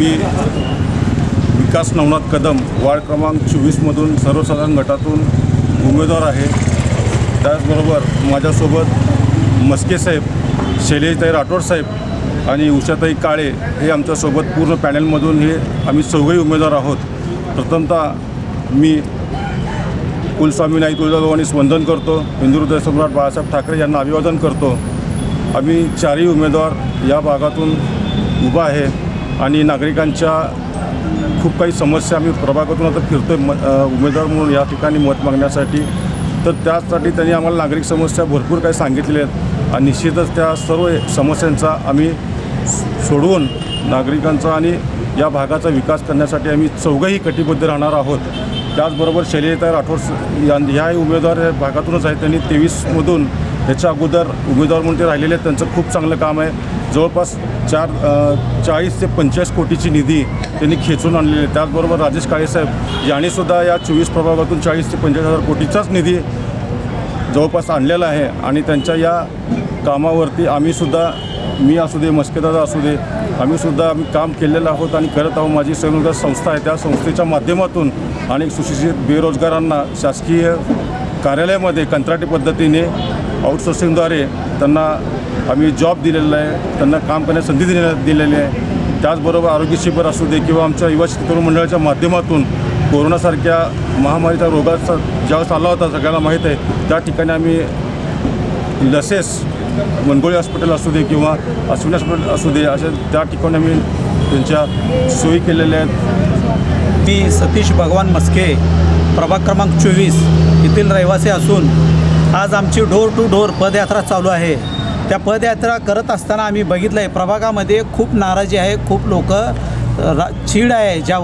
मी Vikas Navnath Kadam ward क्रमांक चोवीसमधून सर्वसाधारण गटातून उमेदवार आहे. त्याचबरोबर माझ्यासोबत मस्के साहेब शैलेशताई राठोड साहेब आणि उषाताई काळे हे आमच्यासोबत पूर्ण पॅनलमधून हे आम्ही चौघही उमेदवार आहोत. प्रथमतः मी कुलस्वामी नाईक तुळजाभवानीस वंदन करतो. हिंदू सम्राट बाळासाहेब ठाकरे यांना अभिवादन करतो. आम्ही चारही उमेदवार या भागातून उभा आहे. आणि नागरिकांच्या खूप काही समस्या आम्ही प्रभागातून आता फिरतो आहे म उमेदवार म्हणून या ठिकाणी मत मागण्यासाठी. तर त्यासाठी त्यांनी आम्हाला नागरिक समस्या भरपूर काही सांगितलेल्या आहेत आणि निश्चितच त्या सर्व समस्यांचा आम्ही सोडवून नागरिकांचा आणि या भागाचा विकास करण्यासाठी आम्ही चौघंही कटिबद्ध राहणार आहोत. त्याचबरोबर शैलीताई राठोड या ह्याही उमेदवार या भागातूनच आहेत. त्यांनी तेवीसमधून ह्याच्या अगोदर उमेदवार म्हणून ते राहिलेले आहेत. त्यांचं खूप चांगलं काम आहे. जवळपास चार चाळीस ते पंचेचाळीस कोटीची निधी त्यांनी खेचून आणलेली आहे. त्याचबरोबर राजेश काळेसाहेब यांनीसुद्धा या चोवीस प्रभागातून चाळीस ते पंचेचाळीस हजार कोटीचाच निधी जवळपास आणलेला आहे आणि त्यांच्या या कामावरती आम्हीसुद्धा मी असू दे मस्केदादा असू दे आम्हीसुद्धा आम्ही काम केलेलं आहोत आणि करत आहोत. माझी स्वयंरोजगार संस्था आहे. त्या संस्थेच्या माध्यमातून अनेक सुशिक्षित बेरोजगारांना शासकीय कार्यालयामध्ये कंत्राटी पद्धतीने आउटसोर्सिंगद्वारे त्यांना आम्ही जॉब दिलेला आहे त्यांना काम करण्यास संधी दिलेल्या दिलेली आहे. त्याचबरोबर आरोग्य शिबिर असू दे किंवा आमच्या युवा शेतकरी मंडळाच्या माध्यमातून कोरोनासारख्या महामारीचा रोगाचा ज्यावेळेस आला होता सगळ्याला माहीत आहे त्या ठिकाणी आम्ही लसेस मनगोळी हॉस्पिटल असू दे किंवा अश्विनी हॉस्पिटल असू दे अशा त्या ठिकाणी आम्ही त्यांच्या सोयी केलेल्या आहेत. मी सतीश भगवान मस्के प्रभाग क्रमांक चोवीस येथील रहिवासी असून आज आमची डोर टू डोर पदयात्रा चालू आहे. त्या पदयात्रा करत असताना आम्ही बघितलं आहे प्रभागामध्ये खूप नाराजी आहे खूप लोक रा चीड आहे ज्या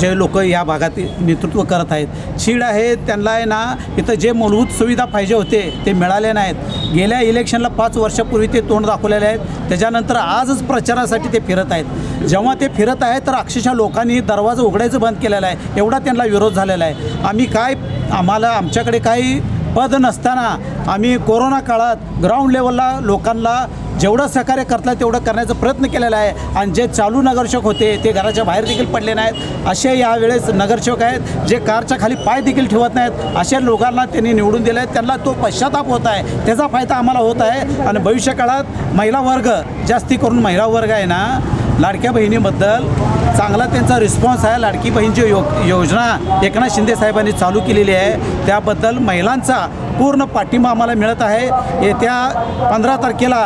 जे लोक या भागात नेतृत्व करत आहेत. चीड आहे त्यांना आहे ना इथं जे मूलभूत सुविधा पाहिजे होते ते मिळाले नाहीत. गेल्या इलेक्शनला पाच वर्षापूर्वी ते तोंड दाखवलेले आहेत. त्याच्यानंतर आजच प्रचारासाठी ते फिरत आहेत. जेव्हा ते फिरत आहेत तर अक्षरशः लोकांनी दरवाजा उघडायचं बंद केलेला आहे. एवढा त्यांना विरोध झालेला आहे. आम्ही काय आम्हाला आमच्याकडे काही पद नसताना आम्ही कोरोना काळात ग्राउंड लेवलला लोकांना जेवढं सहकार्य करता तेवढं करण्याचा प्रयत्न केलेला आहे. आणि जे चालू नगरसेवक होते ते घराच्या बाहेर देखील पडले नाहीत. असे यावेळेस नगरसेवक आहेत जे कारच्या खाली पाय देखील ठेवत नाहीत. अशा लोकांना त्यांनी निवडून दिले आहेत त्यांना तो पश्चाताप होत आहे. त्याचा फायदा आम्हाला होत आहे. आणि भविष्यकाळात महिला वर्ग जास्ती करून महिला वर्ग आहे ना लाडक्या बहिणीबद्दल चांगला त्यांचा रिस्पॉन्स आहे. लाडकी बहीणची यो योजना एकनाथ शिंदे साहेबांनी चालू केलेली आहे. त्याबद्दल महिलांचा पूर्ण पाठिंबा आम्हाला मिळत आहे. येत्या पंधरा तारखेला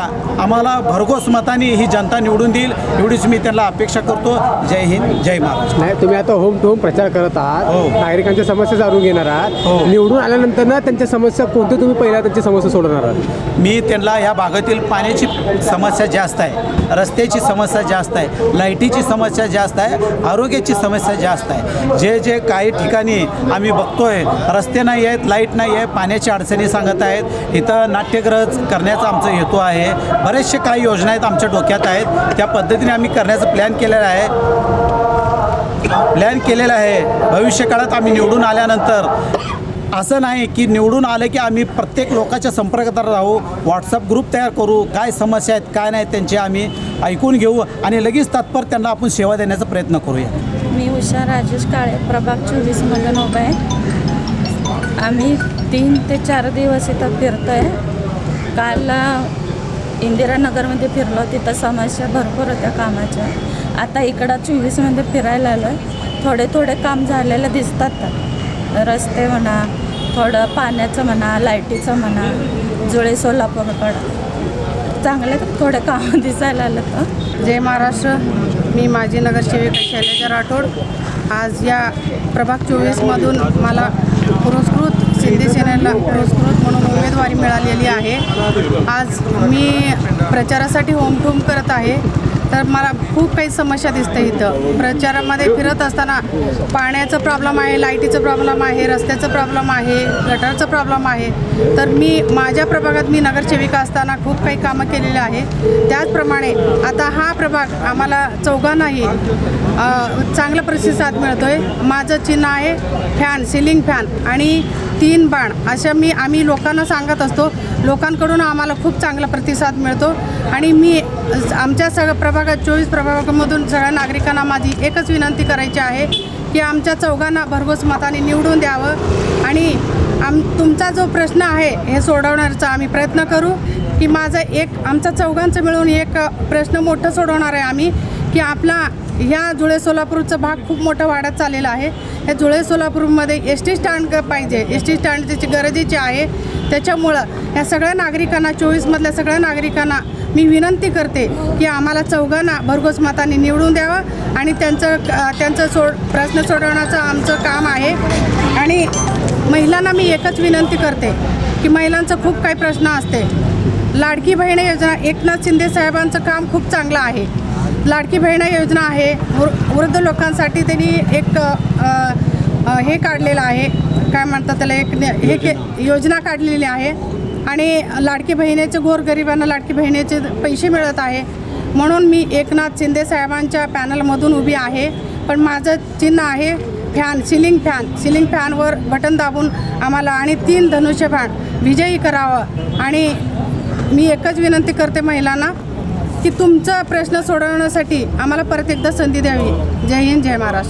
आम्हाला भरघोस मताने ही जनता निवडून देईल. एवढीच मी त्यांना अपेक्षा करतो. जय हिंद जय महाराष्ट्र. नाही तुम्ही आता होम टू होम प्रचार करत हो. आहात नागरिकांच्या समस्या जाणून घेणार आहात. हो. निवडून आल्यानंतर ना त्यांच्या समस्या कोणत्या तुम्ही पहिल्या त्यांची समस्या सोडवणार आहात? मी त्यांना ह्या भागातील पाण्याची समस्या जास्त आहे रस्त्याची समस्या जास्त आहे लाईटीची समस्या जास्त आहे आरोग्याची समस्या जास्त आहे. जे जे काही ठिकाणी आम्ही बघतोय रस्ते नाही आहेत लाइट नाही आहे पाण्याच्या अडचणी सांगत आहेत. इथं नाट्यग्रह करण्याचा आमचा हेतू आहे. बरेचसे काही योजना आहेत आमच्या डोक्यात आहेत. त्या पद्धतीने आम्ही करण्याचा प्लॅन केलेला आहे. प्लॅन केलेला आहे. भविष्य काळात आम्ही निवडून आल्यानंतर असं नाही की निवडून आलं की आम्ही प्रत्येक लोकांच्या संपर्कात राहू व्हॉट्सअप ग्रुप तयार करू काय समस्या आहेत काय नाही त्यांचे आम्ही ऐकून घेऊ आणि लगेच तात्पर त्यांना आपण सेवा देण्याचा प्रयत्न करूया. मी उषा राजेश काळे प्रभाग चोवीसमधून उभा आहे. आम्ही तीन ते चार दिवस इथं फिरतो आहे काल इंदिरानगरमध्ये फिरलो तिथं समस्या भरपूर होत्या कामाच्या. आता इकडं चोवीसमध्ये फिरायला आलो आहे थोडे थोडे काम झालेलं दिसतात. रस्ते म्हणा थोडं पाण्याचं म्हणा लाईटीचं म्हणा जुळे सोलापूरकडं. चांगले थोडे कामं दिसायला आलं तर. जय महाराष्ट्र. मी माजी नगरसेविका शैलेजा राठोड. आज या प्रभाग चोवीसमधून मला पुरस्कृत सिंधी सेनेला पुरस्कृत म्हणून उमेदवारी मिळालेली आहे. आज मी प्रचारासाठी होमठोम करत आहे. तर मला खूप काही समस्या दिसते इथं. प्रचारामध्ये फिरत असताना पाण्याचं प्रॉब्लेम आहे लाईटीचं प्रॉब्लेम आहे रस्त्याचं प्रॉब्लेम आहे गटारचं प्रॉब्लेम आहे. तर मी माझ्या प्रभागात मी नगरसेविका असताना खूप काही कामं केलेली आहे. त्याचप्रमाणे आता हा प्रभाग आम्हाला चौघांनाही चांगला प्रतिसाद मिळतो आहे माझं चिन्ह आहे फॅन सिलिंग फॅन आणि तीन बाण अशा मी आम्ही लोकांना सांगत असतो. लोकांकडून आम्हाला खूप चांगला प्रतिसाद मिळतो. आणि मी आमच्या सगळ्या प्रभागात चोवीस प्रभागामधून सगळ्या नागरिकांना माझी एकच विनंती करायची आहे की आमच्या चौघांना भरघोस मताने निवडून द्यावं. आणि आम तुमचा जो प्रश्न आहे हे सोडवण्याचा आम्ही प्रयत्न करू की माझं एक आमचा चौघांचं मिळून एक प्रश्न मोठं सोडवणार आहे आम्ही. की आपला ह्या जुळे सोलापूरचा भाग खूप मोठा वाढत चाललेला आहे. या जुळे सोलापूरमध्ये एस टी स्टँड पाहिजे. एस टी स्टँड त्याची गरजेची आहे त्याच्यामुळं या सगळ्या नागरिकांना चोवीसमधल्या सगळ्या नागरिकांना मी विनंती करते की आम्हाला चौघांना भरघोस मताने निवडून द्यावं आणि त्यांचं त्यांचं सोड प्रश्न सोडवण्याचं आमचं काम आहे. आणि महिलांना मी एकच विनंती करते की महिलांचं खूप काही प्रश्न असते. लाडकी बहिणी योजना एकनाथ शिंदे साहेबांचं काम खूप चांगलं आहे. लाडकी बहीण योजना आहे. वृ- वृद्ध लोकांसाठी त्यांनी एक हे काढलेलं आहे. काय म्हणतात त्याला? एक हे के योजना. काढलेली आहे. आणि लाडकी बहिणीचे गोरगरिबांना लाडकी बहिणीचे पैसे मिळत आहे. म्हणून मी एकनाथ शिंदे साहेबांच्या पॅनलमधून उभी आहे. पण माझं चिन्ह आहे फॅन सिलिंग फॅन. सिलिंग फॅनवर बटन दाबून आम्हाला आणि तीन धनुष्यबाण विजयी करावं. आणि मी एकच विनंती करते महिलांना की तुमचा प्रश्न सोडवण्यासाठी आम्हाला परत एकदा संधी द्यावी. जय हिंद जय महाराष्ट्र.